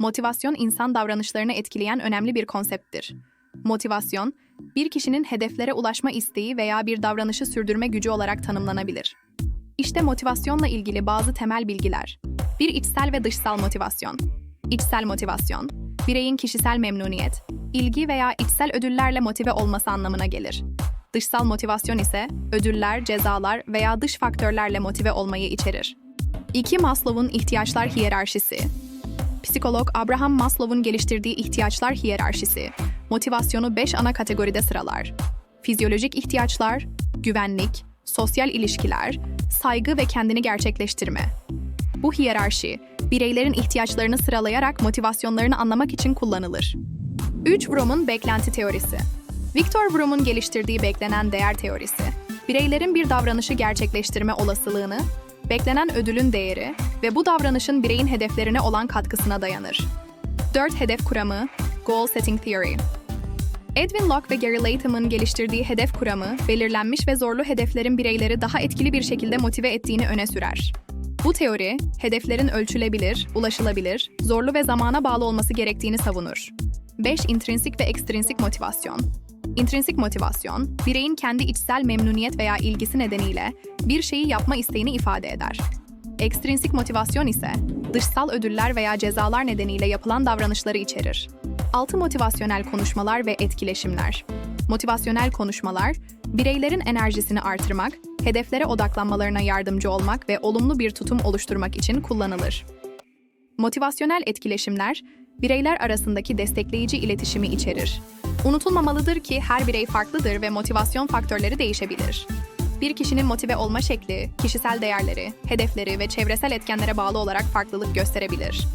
Motivasyon insan davranışlarını etkileyen önemli bir konsepttir. Motivasyon, bir kişinin hedeflere ulaşma isteği veya bir davranışı sürdürme gücü olarak tanımlanabilir. İşte motivasyonla ilgili bazı temel bilgiler. Bir içsel ve dışsal motivasyon. İçsel motivasyon, bireyin kişisel memnuniyet, ilgi veya içsel ödüllerle motive olması anlamına gelir. Dışsal motivasyon ise ödüller, cezalar veya dış faktörlerle motive olmayı içerir. 2. Maslow'un ihtiyaçlar hiyerarşisi. Psikolog Abraham Maslow'un geliştirdiği ihtiyaçlar hiyerarşisi, motivasyonu 5 ana kategoride sıralar. Fizyolojik ihtiyaçlar, güvenlik, sosyal ilişkiler, saygı ve kendini gerçekleştirme. Bu hiyerarşi, bireylerin ihtiyaçlarını sıralayarak motivasyonlarını anlamak için kullanılır. 3. Vroom'un beklenti teorisi. Viktor Vroom'un geliştirdiği beklenen değer teorisi, bireylerin bir davranışı gerçekleştirme olasılığını, beklenen ödülün değeri ve bu davranışın bireyin hedeflerine olan katkısına dayanır. 4. Hedef kuramı, Goal Setting Theory. Edwin Locke ve Gary Latham'ın geliştirdiği hedef kuramı, belirlenmiş ve zorlu hedeflerin bireyleri daha etkili bir şekilde motive ettiğini öne sürer. Bu teori, hedeflerin ölçülebilir, ulaşılabilir, zorlu ve zamana bağlı olması gerektiğini savunur. 5. İntrinsik ve ekstrinsik motivasyon. İntrinsik motivasyon, bireyin kendi içsel memnuniyet veya ilgisi nedeniyle bir şeyi yapma isteğini ifade eder. Ekstrinsik motivasyon ise dışsal ödüller veya cezalar nedeniyle yapılan davranışları içerir. 6. Motivasyonel konuşmalar ve etkileşimler. Motivasyonel konuşmalar, bireylerin enerjisini artırmak, hedeflere odaklanmalarına yardımcı olmak ve olumlu bir tutum oluşturmak için kullanılır. Motivasyonel etkileşimler, bireyler arasındaki destekleyici iletişimi içerir. Unutulmamalıdır ki her birey farklıdır ve motivasyon faktörleri değişebilir. Bir kişinin motive olma şekli, kişisel değerleri, hedefleri ve çevresel etkenlere bağlı olarak farklılık gösterebilir.